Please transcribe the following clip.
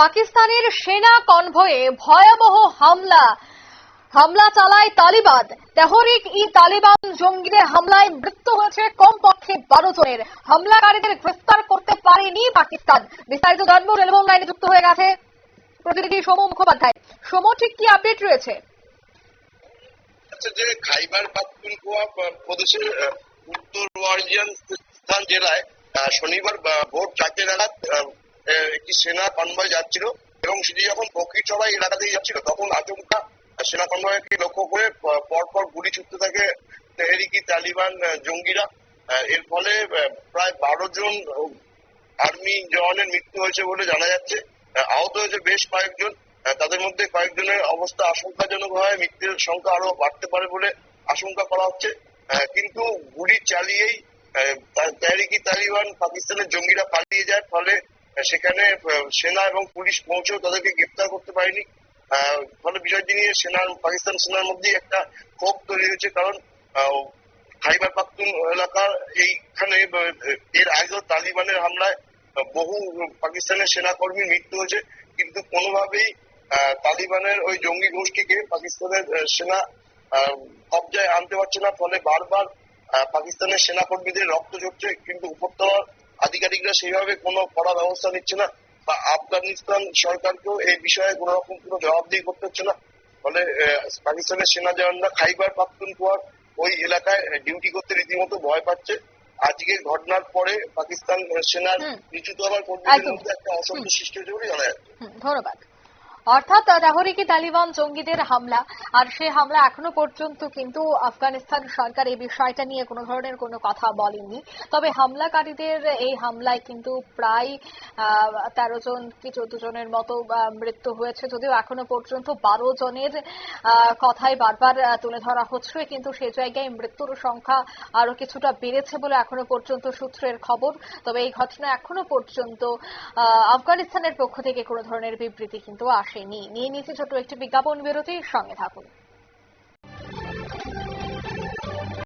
পাকিস্তানের সেনা কনভয়ে ভয়াবহ হামলা। হামলা চালায় তালিবান। তেহরিক ই তালিবান জঙ্গিদের হামলায় মৃত্যু হয়েছে কমপক্ষে বারো জনের। হামলাকারীদের গ্রেফতার করতে পারেনি পাকিস্তান। বিস্তারিত জানব টেলিফোন লাইনে যুক্ত হয়ে গেছে প্রতিনিধি সোম মুখোপাধ্যায়। সোম, ঠিক কি আপডেট রয়েছে? যে খাইবার পাখতুনখোয়া প্রদেশের উত্তর ওয়াজিয়াস্তান জেলায় শনিবার ভোর চারটে নাগাদ একটি সেনা কনভয় যাচ্ছিল এবং সেটি যখন পক্ষীচড়াই এলাকা দিয়ে যাচ্ছিল, তখন আচমকা সেনা কনভয়কে লক্ষ্য করে পরপর গুলি ছুটতে থাকে তেহরিকি, তালিবান জঙ্গিরা। এর ফলে প্রায় বারো জন আর্মি জওয়ানের মৃত্যু হয়েছে বলে জানা যাচ্ছে। আহত হয়েছে বেশ কয়েকজন। তাদের মধ্যে কয়েকজনের অবস্থা আশঙ্কাজনক হয় মৃত্যুর সংখ্যা আরও বাড়তে পারে বলে আশঙ্কা করা হচ্ছে। কিন্তু গুলি চালিয়েই তেহরিকি, তালিবান, পাকিস্তানের জঙ্গিরা পালিয়ে যায় ফলে সেখানে সেনা এবং পুলিশ পৌঁছেও তাদেরকে গ্রেপ্তার করতে পারেনি। ফলে বিষয়টি নিয়ে সেনার, পাকিস্তান সেনার মধ্যে একটা ক্ষোভ তৈরি হয়েছে, কারণ খাইবার পাখতুন এলাকার এইখানে এর আগেও তালিবানের হামলায় বহু পাকিস্তানের সেনাকর্মীর মৃত্যু হয়েছে। কিন্তু কোনোভাবেই তালিবানের ওই জঙ্গি গোষ্ঠীকে পাকিস্তানের সেনা কবজায় আনতে পারছে না। ফলে বারবার পাকিস্তানের সেনাকর্মীদের রক্ত ঝরছে। কিন্তু উপরতলার আধিকারিকরা সেইভাবে কোনো কড়া ব্যবস্থা নিচ্ছে না বা আফগানিস্তান সরকারকেও এই বিষয়ে কোনো রকম কোনো জবাবদিহি করতে হচ্ছে না। ফলে পাকিস্তানের সেনা জওয়ানরা খাইবার পাখতুনখোয়ার ওই এলাকায় ডিউটি করতে রীতিমতো ভয় পাচ্ছে। আজকে ঘটনার পরে পাকিস্তান সেনার নিচু কর্মীদের মধ্যে একটা অসন্তোষ সৃষ্টি হয়েছে বলে জানা যাচ্ছে। ধন্যবাদ। অর্থাৎ তাহরিকি তালিবান জঙ্গিদের হামলা। আর সে হামলা এখনও পর্যন্ত কিন্তু আফগানিস্তান সরকার এই বিষয়টা নিয়ে কোনো ধরনের কোনো কথা বলেনি। তবে হামলাকারীদের এই হামলায় কিন্তু প্রায় তেরো জন কি চোদ্দ জনের মতো মৃত্যু হয়েছে। যদিও এখনও পর্যন্ত বারো জনের কথাই বারবার তুলে ধরা হচ্ছে। কিন্তু সে জায়গায় মৃত্যুর সংখ্যা আরও কিছুটা বেড়েছে বলে এখনও পর্যন্ত সূত্রের খবর। তবে এই ঘটনা এখনও পর্যন্ত আফগানিস্তানের পক্ষ থেকে কোনো ধরনের বিবৃতি কিন্তু নিয়ে নিয়েছি ছোট একটি বিজ্ঞাপন বিরতির সঙ্গে থাকুন।